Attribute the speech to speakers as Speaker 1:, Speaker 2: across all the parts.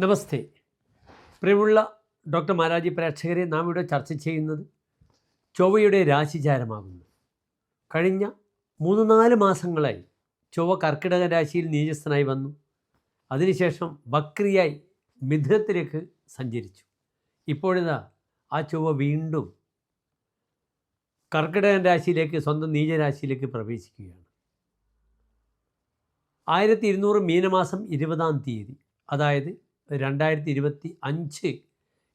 Speaker 1: നമസ്തേ. പ്രിയമുള്ള ഡോക്ടർ മാരാജി പ്രേക്ഷകരെ നാം ഇവിടെ ചർച്ച ചെയ്യുന്നത് ചൊവ്വയുടെ രാശിചാരമാകുന്നു. കഴിഞ്ഞ മൂന്ന് നാല് മാസങ്ങളായി ചൊവ്വ കർക്കിടക രാശിയിൽ നീചസ്ഥനായി വന്നു. അതിനുശേഷം വക്രിയായി മിഥുനത്തിലേക്ക് സഞ്ചരിച്ചു. ഇപ്പോഴിതാ ആ ചൊവ്വ വീണ്ടും കർക്കിടകൻ രാശിയിലേക്ക് സ്വന്തം നീചരാശിയിലേക്ക് പ്രവേശിക്കുകയാണ്. ആയിരത്തി ഇരുന്നൂറ് മീനമാസം ഇരുപതാം തീയതി അതായത് രണ്ടായിരത്തി ഇരുപത്തി അഞ്ച്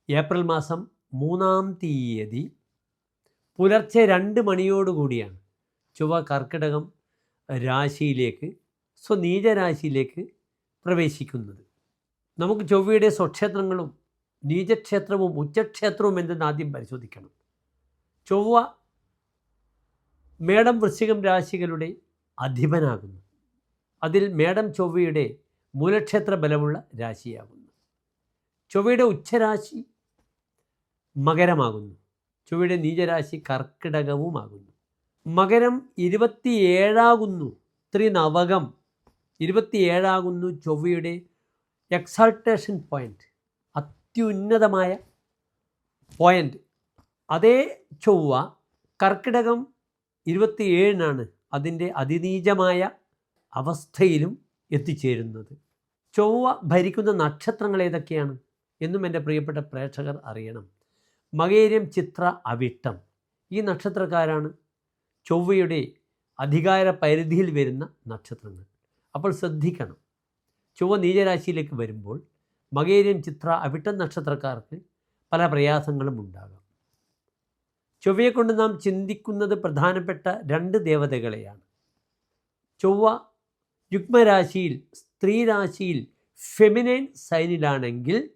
Speaker 1: ഏപ്രിൽ മാസം മൂന്നാം തീയതി പുലർച്ചെ രണ്ട് മണിയോടുകൂടിയാണ് ചൊവ്വ കർക്കിടകം രാശിയിലേക്ക് സ്വനീചരാശിയിലേക്ക് പ്രവേശിക്കുന്നത്. നമുക്ക് ചൊവ്വയുടെ സ്വക്ഷേത്രങ്ങളും നീചക്ഷേത്രവും ഉച്ചക്ഷേത്രവും എന്തെന്ന് ആദ്യം പരിശോധിക്കണം. ചൊവ്വ മേടം വൃശ്ചികം രാശികളുടെ അധിപനാകുന്നു. അതിൽ മേടം ചൊവ്വയുടെ മൂലക്ഷേത്ര ബലമുള്ള രാശിയാകുന്നു. ചൊവ്വയുടെ ഉച്ചരാശി മകരമാകുന്നു. ചൊവ്വയുടെ നീചരാശി കർക്കിടകവുമാകുന്നു. മകരം ഇരുപത്തിയേഴാകുന്നു. ത്രിനവകം ഇരുപത്തിയേഴാകുന്നു ചൊവ്വയുടെ എക്സാൾട്ടേഷൻ പോയിന്റ് അത്യുന്നതമായ പോയിന്റ് അതേ ചൊവ്വ കർക്കിടകം ഇരുപത്തിയേഴിനാണ് അതിന്റെ അതിനീചമായ അവസ്ഥയിലും എത്തിച്ചേരുന്നത്. ചൊവ്വ ഭരിക്കുന്ന നക്ഷത്രങ്ങൾ ഏതൊക്കെയാണ്? എന്നും എന്റെ പ്രിയപ്പെട്ട പ്രേക്ഷകർ അറിയണം. മകേരിയം ചിത്ര അവിട്ടം. ഈ നക്ഷത്രക്കാരാണ് ചൊവ്വയുടെ അധികാര പരിധിയിൽ വരുന്ന നക്ഷത്രങ്ങൾ. അപ്പോൾ ശ്രദ്ധിക്കണം. ചൊവ്വ നീചരാശിയിലേക്ക് വരുമ്പോൾ മകേരിയം ചിത്ര അവിട്ടം നക്ഷത്രക്കാർക്ക് പല പ്രയാസങ്ങളും ഉണ്ടാകാം. ചൊവ്വയെ കൊണ്ട് നാം ചിന്തിക്കുന്നത് പ്രധാനപ്പെട്ട രണ്ട് ദേവതകളെയാണ്. ചൊവ്വ യുഗ്മരാശിയിൽ സ്ത്രീരാശിയിൽ ഫെമിനൈൻ സൈനിലാണെങ്കിൽ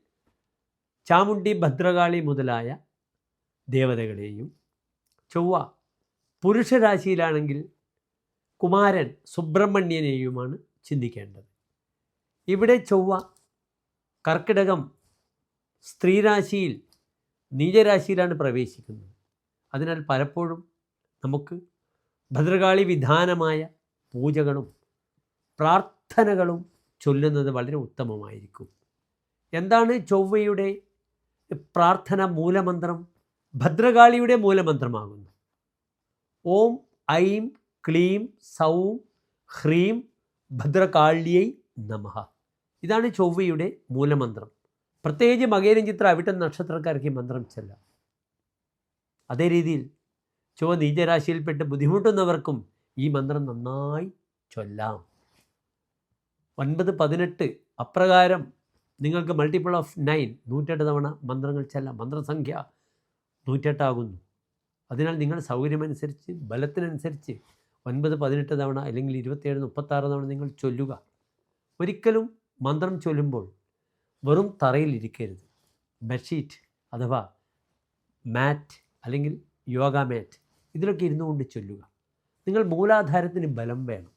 Speaker 1: ചാമുണ്ടി ഭദ്രകാളി മുതലായ ദേവതകളെയും ചൊവ്വ പുരുഷരാശിയിലാണെങ്കിൽ കുമാരൻ സുബ്രഹ്മണ്യനെയുമാണ് ചിന്തിക്കേണ്ടത്. ഇവിടെ ചൊവ്വ കർക്കിടകം സ്ത്രീരാശിയിൽ നീചരാശിയിലാണ് പ്രവേശിക്കുന്നത്. അതിനാൽ പലപ്പോഴും നമുക്ക് ഭദ്രകാളി വിധാനമായ പൂജകളും പ്രാർത്ഥനകളും ചൊല്ലുന്നത് വളരെ ഉത്തമമായിരിക്കും. എന്താണ് ചൊവ്വയുടെ പ്രാർത്ഥന മൂലമന്ത്രം ഭദ്രകാളിയുടെ മൂലമന്ത്രമാകുന്നു. ഓം ഐം ക്ലീം സൗം ഹ്രീം ഭദ്രകാളിയൈ നമഃ. ഇതാണ് ചൊവ്വയുടെ മൂലമന്ത്രം. പ്രത്യേകിച്ച് മകേരം ചിത്ര അവിട്ട നക്ഷത്രക്കാർക്ക് മന്ത്രം ചെല്ല. അതേ രീതിയിൽ ചൊവ്വ നീചരാശിയിൽപ്പെട്ട് ബുദ്ധിമുട്ടുന്നവർക്കും ഈ മന്ത്രം നന്നായി ചൊല്ലാം. ഒൻപത് പതിനെട്ട് അപ്രകാരം നിങ്ങൾക്ക് മൾട്ടിപ്പിൾ ഓഫ് നയൻ നൂറ്റെട്ട് തവണ മന്ത്രങ്ങൾ ചെല്ലാം. മന്ത്രസംഖ്യ നൂറ്റെട്ടാകുന്നു അതിനാൽ നിങ്ങൾ സൗകര്യമനുസരിച്ച് ബലത്തിനനുസരിച്ച് ഒൻപത് പതിനെട്ട് തവണ അല്ലെങ്കിൽ ഇരുപത്തിയേഴ് മുപ്പത്താറ് തവണ നിങ്ങൾ ചൊല്ലുക. ഒരിക്കലും മന്ത്രം ചൊല്ലുമ്പോൾ വെറും തറയിലിരിക്കരുത് ബെഡ്ഷീറ്റ് അഥവാ മാറ്റ് അല്ലെങ്കിൽ യോഗ മാറ്റ് ഇതിലൊക്കെ ഇരുന്നു കൊണ്ട് ചൊല്ലുക. നിങ്ങൾ മൂലാധാരത്തിന് ബലം വേണം.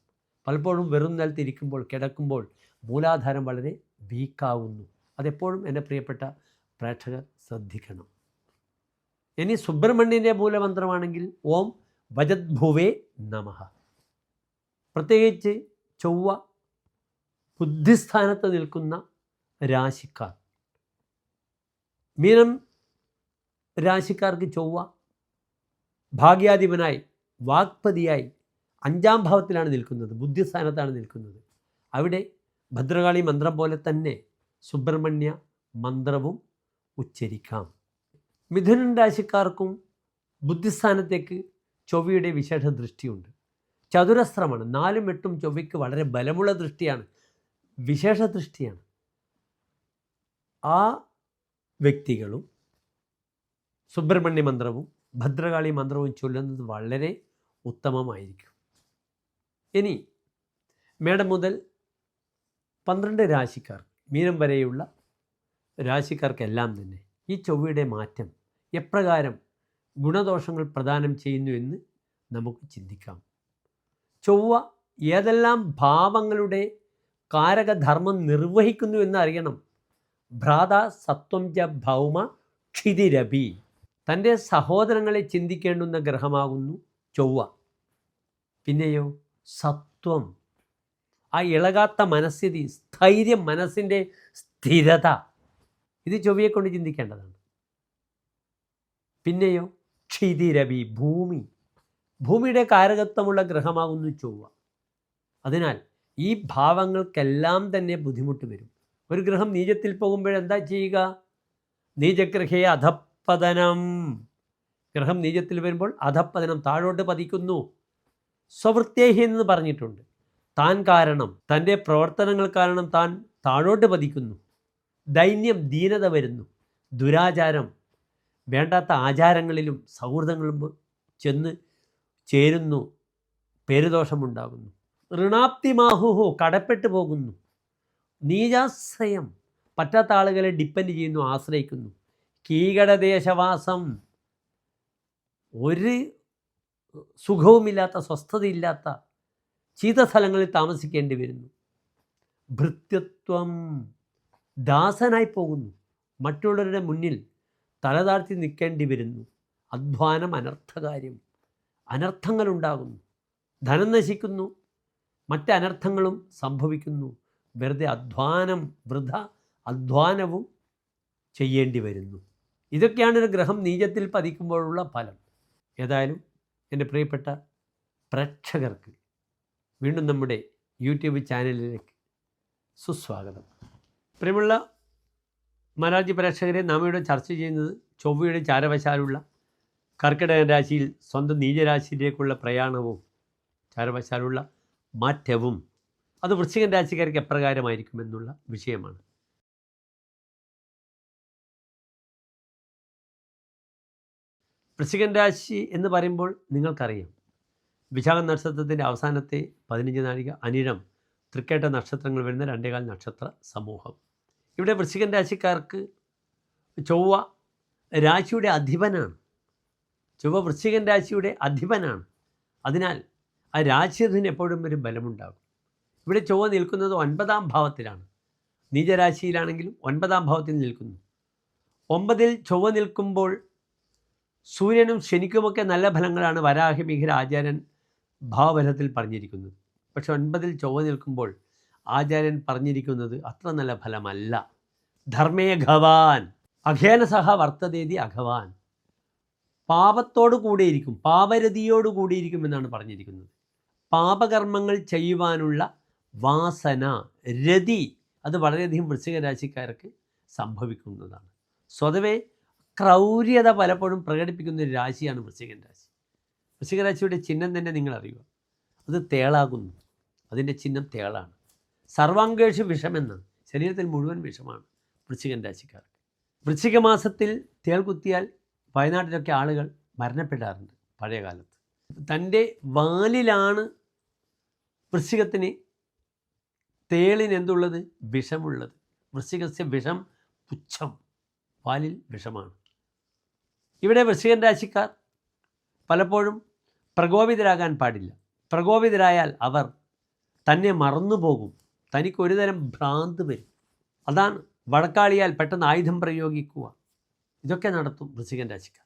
Speaker 1: പലപ്പോഴും വെറും നിലത്തിരിക്കുമ്പോൾ കിടക്കുമ്പോൾ മൂലാധാരം വളരെ വീക്കാവുന്നു. അതെപ്പോഴും എന്റെ പ്രിയപ്പെട്ട പ്രേക്ഷകർ ശ്രദ്ധിക്കണം. ഇനി സുബ്രഹ്മണ്യന്റെ മൂലമന്ത്രമാണെങ്കിൽ ഓം ഭജദ്ഭുവേ നമ. പ്രത്യേകിച്ച് ചൊവ്വ ബുദ്ധിസ്ഥാനത്ത് നിൽക്കുന്ന രാശിക്കാർ. മീനം രാശിക്കാർക്ക് ചൊവ്വ ഭാഗ്യാധിപനായി വാക്പതിയായി അഞ്ചാം ഭാവത്തിലാണ് നിൽക്കുന്നത് ബുദ്ധിസ്ഥാനത്താണ് നിൽക്കുന്നത്. അവിടെ ഭദ്രകാളി മന്ത്രം പോലെ തന്നെ സുബ്രഹ്മണ്യ മന്ത്രവും ഉച്ചരിക്കാം. മിഥുനൻ രാശിക്കാർക്കും ബുദ്ധിസ്ഥാനത്തേക്ക് ചൊവ്വയുടെ വിശേഷ ദൃഷ്ടിയുണ്ട്. ചതുരസ്രമാണ് നാലും എട്ടും ചൊവ്വയ്ക്ക് വളരെ ബലമുള്ള ദൃഷ്ടിയാണ്. വിശേഷ ദൃഷ്ടിയാണ്. ആ വ്യക്തികളും സുബ്രഹ്മണ്യ മന്ത്രവും ഭദ്രകാളി മന്ത്രവും ചൊല്ലുന്നത് വളരെ ഉത്തമമായിരിക്കും. ഇനി മേടം മുതൽ പന്ത്രണ്ട് രാശിക്കാർ മീനം വരെയുള്ള രാശിക്കാർക്കെല്ലാം തന്നെ ഈ ചൊവ്വയുടെ മാറ്റം എപ്രകാരം ഗുണദോഷങ്ങൾ പ്രദാനം ചെയ്യുന്നു എന്ന് നമുക്ക് ചിന്തിക്കാം. ചൊവ്വ ഏതെല്ലാം ഭാവങ്ങളുടെ കാരകധർമ്മം നിർവഹിക്കുന്നു എന്ന് അറിയണം ഭ്രാത സത്വം ച ഭൗമ ക്ഷിതിരഭി. തന്റെ സഹോദരങ്ങളെ ചിന്തിക്കേണ്ടുന്ന ഗ്രഹമാകുന്നു ചൊവ്വ. പിന്നെയോ സത്വം. ആ ഇളകാത്ത മനസ്ഥിതി സ്ഥൈര്യം മനസ്സിന്റെ സ്ഥിരത. ഇത് ചൊവ്വയെ കൊണ്ട് ചിന്തിക്കേണ്ടതാണ്. പിന്നെയോ ക്ഷിതിരവി ഭൂമി. ഭൂമിയുടെ കാരകത്വമുള്ള ഗ്രഹമാകുന്നു ചൊവ്വ. അതിനാൽ ഈ ഭാവങ്ങൾക്കെല്ലാം തന്നെ ബുദ്ധിമുട്ട് വരും. ഒരു ഗ്രഹം നീചത്തിൽ പോകുമ്പോഴെന്താ ചെയ്യുക? നീചഗ്രഹയെ അധപ്പതനം ഗ്രഹം നീചത്തിൽ വരുമ്പോൾ അധപ്പതനം താഴോട്ട് പതിക്കുന്നു. സ്വവൃത്തേഹി എന്ന് പറഞ്ഞിട്ടുണ്ട്. താൻ കാരണം തന്റെ പ്രവർത്തനങ്ങൾ കാരണം താൻ താഴോട്ട് പതിക്കുന്നു. ദൈന്യം ദീനത വരുന്നു. ദുരാചാരം വേണ്ടാത്ത ആചാരങ്ങളിലും സൗഹൃദങ്ങളിലും ചെന്ന് ചേരുന്നു. പേരുദോഷമുണ്ടാകുന്നു. ഋണാപ്തിമാഹുഹോ കടപ്പെട്ടു പോകുന്നു. നീജാശ്രയം പറ്റാത്ത ആളുകളെ ഡിപ്പെൻഡ് ചെയ്യുന്നു ആശ്രയിക്കുന്നു. കീകടദേശവാസം ഒരു സുഖവുമില്ലാത്ത സ്വസ്ഥതയില്ലാത്ത ചീത്ത സ്ഥലങ്ങളിൽ താമസിക്കേണ്ടി വരുന്നു. ഭൃത്യത്വം ദാസനായി പോകുന്നു. മറ്റുള്ളവരുടെ മുന്നിൽ തലതാഴ്ത്തി നിൽക്കേണ്ടി വരുന്നു. അധ്വാനം അനർത്ഥകാര്യം അനർത്ഥങ്ങളുണ്ടാകുന്നു. ധനം നശിക്കുന്നു. മറ്റ് അനർത്ഥങ്ങളും സംഭവിക്കുന്നു. വെറുതെ അധ്വാനം വൃഥ അധ്വാനവും ചെയ്യേണ്ടി വരുന്നു. ഇതൊക്കെയാണ് ഒരു ഗ്രഹം നീചത്തിൽ പതിക്കുമ്പോഴുള്ള ഫലം. ഏതായാലും എന്റെ പ്രിയപ്പെട്ട പ്രേക്ഷകർക്ക് വീണ്ടും നമ്മുടെ യൂട്യൂബ് ചാനലിലേക്ക് സുസ്വാഗതം. പ്രിയമുള്ള മലയാളി പ്രേക്ഷകരെ നാം ഇവിടെ ചർച്ച ചെയ്യുന്നത് ചൊവ്വയുടെ ചാരവശാലുള്ള കർക്കിടക രാശിയിൽ സ്വന്തം നീചരാശിയിലേക്കുള്ള പ്രയാണവും ചാരവശാലുള്ള മാറ്റവും അത് വൃശ്ചികൻ രാശിക്കാർക്ക് എപ്രകാരമായിരിക്കുമെന്നുള്ള വിഷയമാണ്. വൃശ്ചികൻ രാശി എന്ന് പറയുമ്പോൾ നിങ്ങൾക്കറിയാം വിശാഖ നക്ഷത്രത്തിന്റെ അവസാനത്തെ പതിനഞ്ച് നാഴിക അനിഴം തൃക്കേട്ട നക്ഷത്രങ്ങൾ വരുന്ന രണ്ടേകാൽ നക്ഷത്ര സമൂഹം. ഇവിടെ വൃശ്ചികൻ രാശിക്കാർക്ക് ചൊവ്വ രാശിയുടെ അധിപനാണ്. ചൊവ്വ വൃശ്ചികൻ രാശിയുടെ അധിപനാണ്. അതിനാൽ ആ രാശിയതിന് എപ്പോഴും ഒരു ബലമുണ്ടാകും. ഇവിടെ ചൊവ്വ നിൽക്കുന്നത് ഒൻപതാം ഭാവത്തിലാണ്. നീചരാശിയിലാണെങ്കിലും ഒൻപതാം ഭാവത്തിൽ നിൽക്കുന്നു. ഒമ്പതിൽ ചൊവ്വ നിൽക്കുമ്പോൾ സൂര്യനും ശനിക്കുമൊക്കെ നല്ല ഫലങ്ങളാണ്. വരാഹമിഹിര ആചാര്യൻ ഭാവഫലത്തിൽ പറഞ്ഞിരിക്കുന്നത്. പക്ഷെ ഒൻപതിൽ ചൊവ്വ നിൽക്കുമ്പോൾ ആചാര്യൻ പറഞ്ഞിരിക്കുന്നത് അത്ര നല്ല ഫലമല്ല. ധർമ്മേ ഘവാൻ അഖേന സഹ വർത്തതേതി അഘവാൻ പാപത്തോടു കൂടിയിരിക്കും പാപരതിയോടു കൂടിയിരിക്കും എന്നാണ് പറഞ്ഞിരിക്കുന്നത്. പാപകർമ്മങ്ങൾ ചെയ്യുവാനുള്ള വാസന രതി അത് വളരെയധികം വൃശ്ചികരാശിക്കാർക്ക് സംഭവിക്കുന്നതാണ്. സ്വതവേ ക്രൗര്യത പലപ്പോഴും പ്രകടിപ്പിക്കുന്ന ഒരു രാശിയാണ് വൃശ്ചികൻ രാശി. വൃശ്ചിക രാശിയുടെ ചിഹ്നം തന്നെ നിങ്ങൾ അറിയുക അത് തേളാകുന്നു. അതിന്റെ ചിഹ്നം തേളാണ്. സർവാംഗേഷു വിഷമെന്നാണ് ശരീരത്തിൽ മുഴുവൻ വിഷമാണ് വൃശ്ചികൻ രാശിക്കാർക്ക്. വൃശ്ചിക മാസത്തിൽ തേൾ കുത്തിയാൽ വയനാട്ടിലൊക്കെ ആളുകൾ മരണപ്പെടാറുണ്ട് പഴയ കാലത്ത് തന്റെ വാലിലാണ് വൃശ്ചികത്തിന് തേളിന് എന്തുള്ളത്? വിഷമുള്ളത്. വൃശ്ചികസ്യ വിഷം പുച്ഛം. വാലിൽ വിഷമാണ്. ഇവിടെ വൃശ്ചികൻ രാശിക്കാർ പലപ്പോഴും പ്രകോപിതരാകാൻ പാടില്ല. പ്രകോപിതരായാൽ അവർ തന്നെ മറന്നുപോകും. തനിക്കൊരു തരം ഭ്രാന്ത് വരും. അതാണ് വടക്കാളിയാൽ പെട്ടെന്ന് ആയുധം പ്രയോഗിക്കുക. ഇതൊക്കെ നടത്തും വൃശ്ചികൻ രാശിക്കാർ.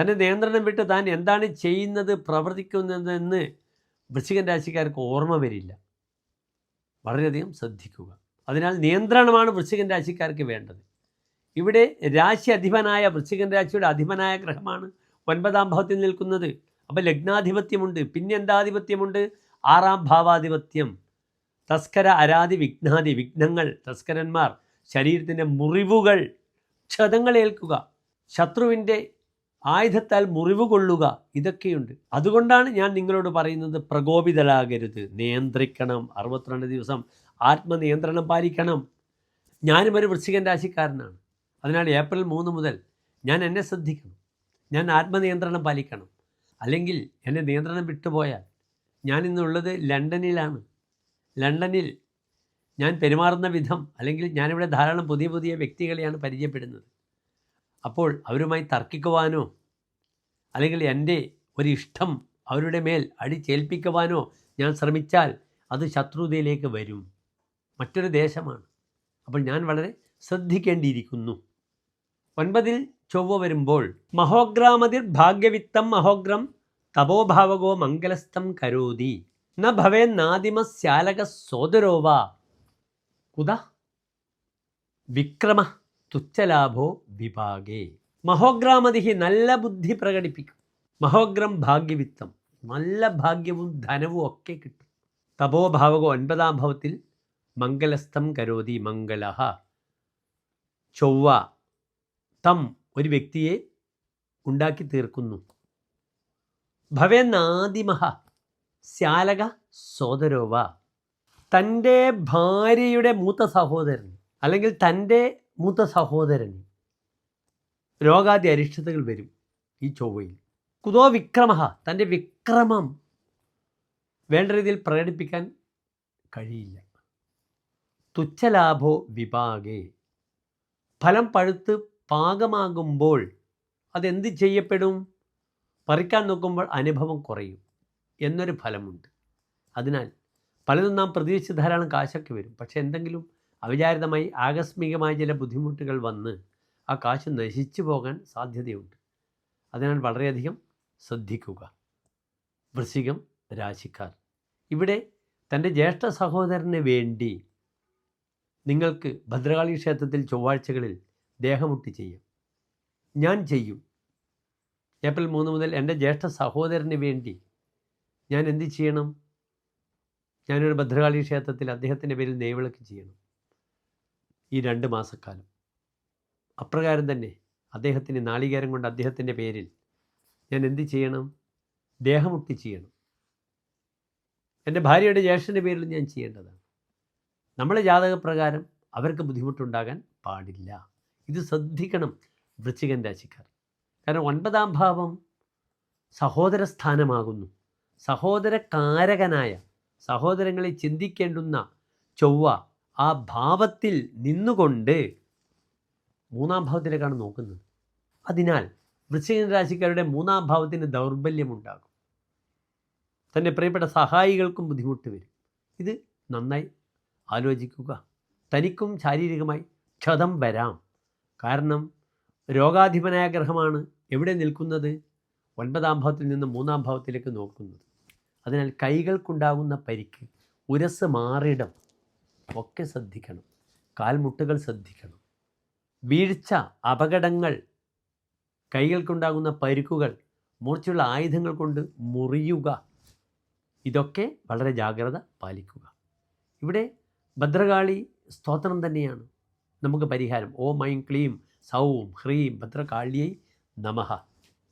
Speaker 1: തന്നെ നിയന്ത്രണം വിട്ട് താൻ എന്താണ് ചെയ്യുന്നത് പ്രവർത്തിക്കുന്നതെന്ന് വൃശ്ചികൻ രാശിക്കാർക്ക് ഓർമ്മ വരില്ല. വളരെയധികം ശ്രദ്ധിക്കുക. അതിനാൽ നിയന്ത്രണമാണ് വൃശ്ചികൻ രാശിക്കാർക്ക് വേണ്ടത്. ഇവിടെ രാശി അധിപനായ വൃശ്ചികൻ രാശിയുടെ അധിപനായ ഗ്രഹമാണ് ഒൻപതാം ഭാവത്തിൽ നിൽക്കുന്നത്. അപ്പോൾ ലഗ്നാധിപത്യമുണ്ട്. പിന്നെ എന്താധിപത്യമുണ്ട്? ആറാം ഭാവാധിപത്യം. തസ്കര അരാതി വിഘ്നാതി വിഘ്നങ്ങൾ തസ്കരന്മാർ ശരീരത്തിന്റെ മുറിവുകൾ. ക്ഷതങ്ങൾ ഏൽക്കുക. ശത്രുവിന്റെ ആയുധത്താൽ മുറിവ് കൊള്ളുക. ഇതൊക്കെയുണ്ട്. അതുകൊണ്ടാണ് ഞാൻ നിങ്ങളോട് പറയുന്നത് പ്രകോപിതരാകരുത്. നിയന്ത്രിക്കണം. അറുപത്തിരണ്ട് ദിവസം ആത്മനിയന്ത്രണം പാലിക്കണം. ഞാനും ഒരു വൃശ്ചികൻ രാശിക്കാരനാണ്. അതിനാൽ ഏപ്രിൽ മൂന്ന് മുതൽ ഞാൻ എന്നെ ശ്രദ്ധിക്കണം. ഞാൻ ആത്മനിയന്ത്രണം പാലിക്കണം. അല്ലെങ്കിൽ എന്റെ നിയന്ത്രണം വിട്ടുപോയാൽ ഞാൻ ഇന്നുള്ളത് ലണ്ടനിലാണ്. ലണ്ടനിൽ ഞാൻ പെരുമാറുന്ന വിധം അല്ലെങ്കിൽ ഞാനിവിടെ ധാരാളം പുതിയ പുതിയ വ്യക്തികളെയാണ് പരിചയപ്പെടുന്നത്. അപ്പോൾ അവരുമായി തർക്കിക്കുവാനോ അല്ലെങ്കിൽ എന്റെ ഒരു ഇഷ്ടം അവരുടെ മേൽ അടിച്ചേൽപ്പിക്കുവാനോ ഞാൻ ശ്രമിച്ചാൽ അത് ശത്രുതയിലേക്ക് വരും. മറ്റൊരു ദേശമാണ്. അപ്പോൾ ഞാൻ വളരെ ശ്രദ്ധിക്കേണ്ടിയിരിക്കുന്നു. ഒൻപതിൽ ചൊവ്വ വരുമ്പോൾ മഹോഗ്രാമതിർ ഭാഗ്യവിത്തം മഹോഗ്രം തപോഭാവകോ മംഗലസ്ഥം കരോതി. ന ഭവേന്നാദിമ ശ്യാലക സോദരോവ കുത? വിക്രമ തുച്ഛലാഭോ വിഭാഗേ. മഹോഗ്രാമതിഹി നല്ല ബുദ്ധി പ്രകടിപ്പിക്കും. മഹോഗ്രം ഭാഗ്യവിത്തം നല്ല ഭാഗ്യവും ധനവും ഒക്കെ കിട്ടും. തപോഭാവകോ ഒൻപതാം ഭാവത്തിൽ മംഗലസ്ഥം കരോതി മംഗല ചൊവ്വ തം ഒരു വ്യക്തിയെ ഉണ്ടാക്കി തീർക്കുന്നു. ഭവേന്നാദിമഹ ശാലക സോദരോവ. തന്റെ ഭാര്യയുടെ മൂത്ത സഹോദരൻ അല്ലെങ്കിൽ തന്റെ മൂത്ത സഹോദരൻ രോഗാദി അരിഷ്ടതകൾ വരും ഈ ചൊവ്വയിൽ. കുതോ വിക്രമ തന്റെ വിക്രമം വേണ്ട രീതിയിൽ പ്രകടിപ്പിക്കാൻ കഴിയില്ല. തുച്ഛലാഭോ വിഭാഗേ. ഫലം പഴുത്ത് പാകമാകുമ്പോൾ അതെന്ത് ചെയ്യപ്പെടും? പറിക്കാൻ നോക്കുമ്പോൾ അനുഭവം കുറയും എന്നൊരു ഫലമുണ്ട്. അതിനാൽ പലതും നാം പ്രതീക്ഷിച്ച് ധാരാളം കാശൊക്കെ വരും. പക്ഷേ എന്തെങ്കിലും അവിചാരിതമായി ആകസ്മികമായ ചില ബുദ്ധിമുട്ടുകൾ വന്ന് ആ കാശ് നശിച്ചു പോകാൻ സാധ്യതയുണ്ട്. അതിനാൽ വളരെയധികം ശ്രദ്ധിക്കുക. വൃശ്ചികം രാശിക്കാർ ഇവിടെ തന്റെ ജ്യേഷ്ഠ സഹോദരന് വേണ്ടി നിങ്ങൾക്ക് ഭദ്രകാളി ക്ഷേത്രത്തിൽ ചൊവ്വാഴ്ചകളിൽ ദേഹമുട്ടി ചെയ്യും. ഞാൻ ചെയ്യും. ഏപ്രിൽ മൂന്ന് മുതൽ എന്റെ ജ്യേഷ്ഠ സഹോദരന് വേണ്ടി ഞാൻ എന്ത് ചെയ്യണം? ഞാനൊരു ഭദ്രകാളി ക്ഷേത്രത്തിൽ അദ്ദേഹത്തിന്റെ പേരിൽ നെയ്വിളക്ക് ചെയ്യണം. ഈ രണ്ട് മാസക്കാലം. അപ്രകാരം തന്നെ അദ്ദേഹത്തിന് നാളികേരം കൊണ്ട് അദ്ദേഹത്തിന്റെ പേരിൽ ഞാൻ എന്ത് ചെയ്യണം? ദേഹമുട്ടി ചെയ്യണം. എന്റെ ഭാര്യയുടെ ജ്യേഷ്ഠന്റെ പേരിൽ ഞാൻ ചെയ്യേണ്ടതാണ്. നമ്മളെ ജാതകപ്രകാരം അവർക്ക് ബുദ്ധിമുട്ടുണ്ടാകാൻ പാടില്ല. ഇത് ശ്രദ്ധിക്കണം വൃശ്ചികൻ രാശിക്കാർ. കാരണം ഒൻപതാം ഭാവം സഹോദര സ്ഥാനമാകുന്നു സഹോദരകാരകനായ സഹോദരങ്ങളെ ചിന്തിക്കേണ്ടുന്ന ചൊവ്വ ആ ഭാവത്തിൽ നിന്നുകൊണ്ട് മൂന്നാം ഭാവത്തിലേക്കാണ് നോക്കുന്നത്. അതിനാൽ വൃശ്ചികൻ രാശിക്കാരുടെ മൂന്നാം ഭാവത്തിന് ദൗർബല്യമുണ്ടാകും. തന്റെ പ്രിയപ്പെട്ട സഹായികൾക്കും ബുദ്ധിമുട്ട് വരും. ഇത് നന്നായി ആലോചിക്കുക. തനിക്കും ശാരീരികമായി ക്ഷതം വരാം. കാരണം രോഗാധിപനായ ഗ്രഹമാണ് എവിടെ നിൽക്കുന്നത്? ഒൻപതാം ഭാവത്തിൽ നിന്ന് മൂന്നാം ഭാവത്തിലേക്ക് നോക്കുന്നത്. അതിനാൽ കൈകൾക്കുണ്ടാകുന്ന പരിക്ക് ഉരസ് മാറിടം ഒക്കെ ശ്രദ്ധിക്കണം. കാൽമുട്ടുകൾ ശ്രദ്ധിക്കണം. വീഴ്ച അപകടങ്ങൾ കൈകൾക്കുണ്ടാകുന്ന പരിക്കുകൾ മൂർച്ചയുള്ള ആയുധങ്ങൾ കൊണ്ട് മുറിയുക ഇതൊക്കെ വളരെ ജാഗ്രത പാലിക്കുക. ഇവിടെ ഭദ്രകാളി സ്തോത്രം തന്നെയാണ്. നമുക്ക് പരിഹാരം. ഓ ഐം ക്ലീം സൗം ഹ്രീം ഭദ്രകാളിയൈ നമഹ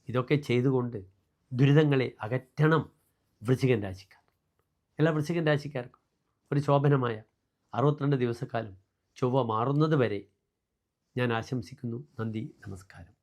Speaker 1: ഇതൊക്കെ ചെയ്തുകൊണ്ട് ദുരിതങ്ങളെ അകറ്റണം വൃശ്ചികൻ രാശിക്കാർ. എല്ലാ വൃശ്ചികൻ രാശിക്കാർക്കും ഒരു ശോഭനമായ അറുപത്തിരണ്ട് ദിവസക്കാലം ചൊവ്വ മാറുന്നത് വരെ ഞാൻ ആശംസിക്കുന്നു. നന്ദി നമസ്കാരം.